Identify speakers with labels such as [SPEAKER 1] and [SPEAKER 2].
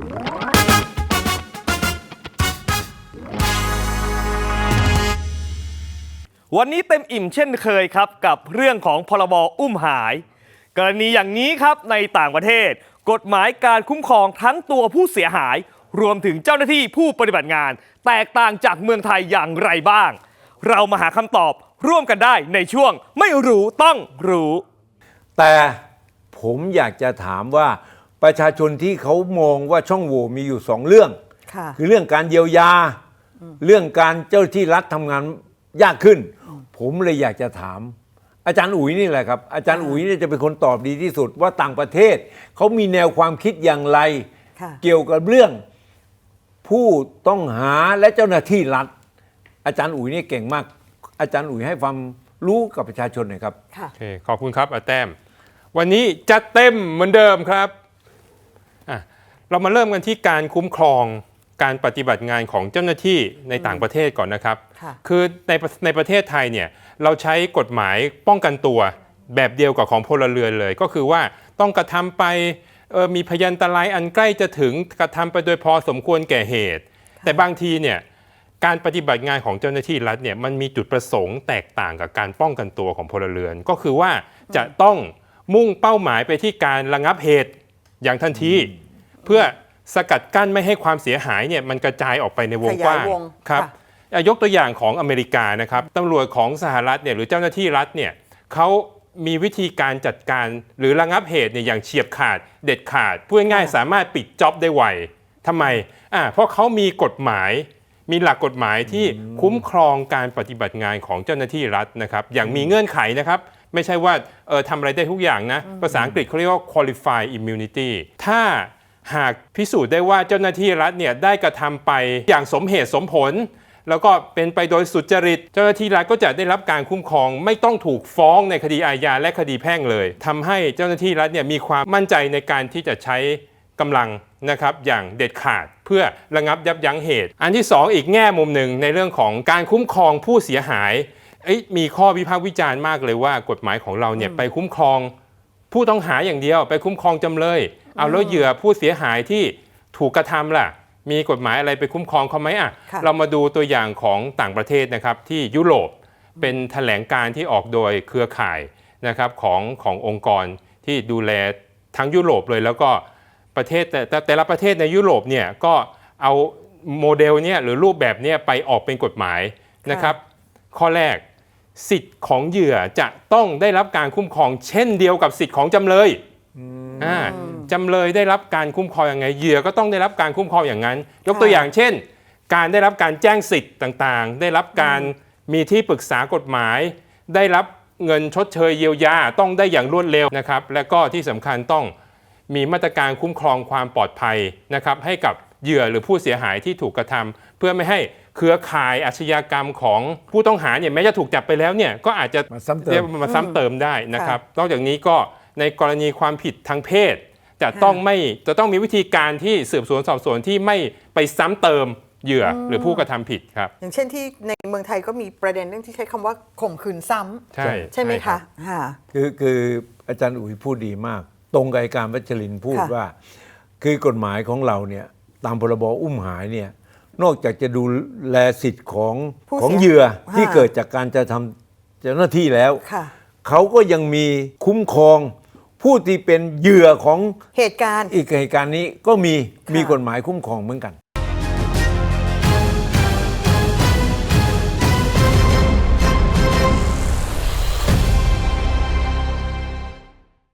[SPEAKER 1] วันนี้เต็มอิ่มเช่นเคยครับกับเรื่องของพรบอุ้มหาย กรณีอย่างนี้ครับในต่างประเทศ กฎหมายการคุ้มครองทั้งตัวผู้เสียหาย รวมถึงเจ้าหน้าที่ผู้ปฏิบัติงาน แตกต่างจากเมืองไทยอย่างไรบ้าง เรามาหาคำตอบร่วมกันได้ในช่วงไม่รู้ต้องรู้
[SPEAKER 2] แต่ผมอยากจะถามว่า ประชาชนที่เขามองว่าช่องโหว่มีอยู่สองเรื่อง
[SPEAKER 3] ค่ะ
[SPEAKER 2] คือเรื่องการเยียวยา เรื่องการเจ้าที่รัฐทำงานยากขึ้น ผมเลยอยากจะถาม อาจารย์อุ๋ยนี่แหละครับ อาจารย์อุ๋ยเนี่ยจะเป็นคนตอบดีที่สุดว่าต่างประเทศ เขามีแนวความคิดอย่างไร
[SPEAKER 3] ค่ะ
[SPEAKER 2] เกี่ยวกับเรื่องผู้ต้องหาและเจ้าหน้าที่รัฐ อาจารย์อุ๋ยนี่เก่งมาก อาจารย์อุ๋ยให้ความรู้กับประชาชนหน่อยครับ
[SPEAKER 3] ค่ะ
[SPEAKER 4] โอเคขอบคุณครับอาแต้ม วันนี้จัดเต็มเหมือนเดิมครับอะ เรามาเริ่มกันที่การคุ้มครองการปฏิบัติงานของเจ้าหน้าที่ในต่างประเทศก่อนนะครับ
[SPEAKER 3] ค่ะ
[SPEAKER 4] คือในประในประเทศไทยเนี่ยเราใช้กฎหมายป้องกันตัวแบบเดียวกับของพลเรือนเลย ก็คือว่าต้องกระทำไปเอ่อมีพยันตรายอันใกล้จะถึงกระทำไปโดยพอสมควรแก่เหตุ แต่บางทีเนี่ยการปฏิบัติงานของเจ้าหน้าที่รัฐเนี่ยมันมีจุดประสงค์แตกต่างกับการป้องกันตัวของพลเรือน ก็คือว่าจะต้องมุ่งเป้าหมายไปที่การระงับเหตุ อย่างทันที เพื่อสกัดกั้นไม่ให้ความเสียหายเนี่ยมันกระจายออกไปในวงกว้าง
[SPEAKER 3] ขยายวง
[SPEAKER 4] ครับ
[SPEAKER 3] ค่ะ
[SPEAKER 4] อะ ยกตัวอย่างของอเมริกานะครับตำรวจของสหรัฐเนี่ยหรือเจ้าหน้าที่รัฐเนี่ยเขามีวิธีการจัดการหรือระงับเหตุเนี่ยอย่างเฉียบขาดเด็ดขาดพูดง่ายๆสามารถปิดจ็อบได้ไวทำไมอะเพราะเขามีกฎหมาย มีหลักกฎหมายที่คุ้มครองการปฏิบัติงานของเจ้าหน้าที่รัฐนะครับ อย่างมีเงื่อนไขนะครับ ไม่ใช่ว่าเออทำอะไรได้ทุกอย่างนะ ภาษาอังกฤษเขาเรียกว่า qualified immunity ถ้าหากพิสูจน์ได้ว่าเจ้าหน้าที่รัฐเนี่ยได้กระทำไปอย่างสมเหตุสมผล แล้วก็เป็นไปโดยสุจริต เจ้าหน้าที่รัฐก็จะได้รับการคุ้มครอง ไม่ต้องถูกฟ้องในคดีอาญาและคดีแพ่งเลยทำให้เจ้าหน้าที่รัฐเนี่ยมีความมั่นใจในการที่จะใช้กำลังนะครับอย่างเด็ดขาดเพื่อระงับยับยั้งเหตุ อันที่สองอีกแง่มุมหนึ่งในเรื่องของการคุ้มครองผู้เสียหายเอ้ย มีข้อวิพากษ์วิจารณ์มากเลยว่ากฎหมายของเราเนี่ยไปคุ้มครองผู้ต้องหาอย่างเดียว ไปคุ้มครองจำเลย เอาแล้วเหยื่อผู้เสียหายที่ถูกกระทำล่ะ มีกฎหมายอะไรไปคุ้มครองเขาไหมอะ
[SPEAKER 3] ค่ะ
[SPEAKER 4] เรามาดูตัวอย่างของต่างประเทศนะครับที่ยุโรปเป็นแถลงการที่ออกโดยเครือข่ายนะครับของขององค์กรที่ดูแลทั้งยุโรปเลยแล้วก็ประเทศแต่แต่แต่ละประเทศในยุโรปเนี่ยก็เอาโมเดลเนี่ยหรือรูปแบบเนี่ยไปออกเป็นกฎหมายนะครับ ข้อแรก สิทธิ์ของเหยื่อจะต้องได้รับการคุ้มครอง เช่นเดียวกับสิทธิ์ของจำเลยอ่าจำเลยได้รับการคุ้มครองอย่างไงเหยื่อก็ต้องได้รับการคุ้มครองอย่างนั้น ยกตัวอย่างเช่น การได้รับการแจ้งสิทธิ์ต่างๆ ได้รับการมีที่ปรึกษากฎหมาย ได้รับเงินชดเชยเยียวยาต้องได้อย่างรวดเร็วนะครับ และก็ที่สำคัญต้องมีมาตรการคุ้มครองความปลอดภัยนะครับให้กับ เหยื่อหรือผู้เสียหายที่ถูกกระทำเพื่อไม่ให้เครือข่ายอาชญากรรมของผู้ต้องหาเนี่ยแม้จะถูกจับไปแล้วเนี่ยก็อาจจะ
[SPEAKER 2] มาซ้ำเติม
[SPEAKER 4] รียกว่ามาซ้ำเติมได้นะครับนอกจากนี้ก็ในกรณีความผิดทางเพศ จะต้องไม่จะต้องมีวิธีการที่สืบสวนสอบสวนที่ไม่ไปซ้ำเติมเหยื่ออหรือผู้กระทำผิดครับ
[SPEAKER 3] อย่างเช่นที่ในเมืองไทยก็มีประเด็นเรื่องที่ใช้คำว่าข่มขืนซ้ำ
[SPEAKER 4] ใช่
[SPEAKER 3] ใช่ไหม
[SPEAKER 4] รั
[SPEAKER 3] คะ
[SPEAKER 4] บ
[SPEAKER 3] ค่ะ
[SPEAKER 2] คือคืออาจารย์อุ๋ยพูดดีมาก ตรงกับไอ้การวัชรินทร์พูด
[SPEAKER 3] ค่ะ
[SPEAKER 2] ว่า คือกฎหมายของเราเนี่ย ตามพรบอุ้มหายเนี่ยนอกจากจะดูแลสิทธิ์ของ
[SPEAKER 3] ผู้
[SPEAKER 2] ของ
[SPEAKER 3] เสีย
[SPEAKER 2] เหยื่อ
[SPEAKER 3] ค่ะ
[SPEAKER 2] ที่เกิดจากการจะทำเจ้าหน้าที่แล้ว
[SPEAKER 3] ค่ะ
[SPEAKER 2] เขาก็ยังมีคุ้มครอง ผู้ที่เป็นเหยื่อของ
[SPEAKER 3] เหตุการณ์
[SPEAKER 2] อีกเหตุการณ์นี้ก็มี
[SPEAKER 3] ค่ะ
[SPEAKER 2] มีกฎหมายคุ้มครองเหมือนกัน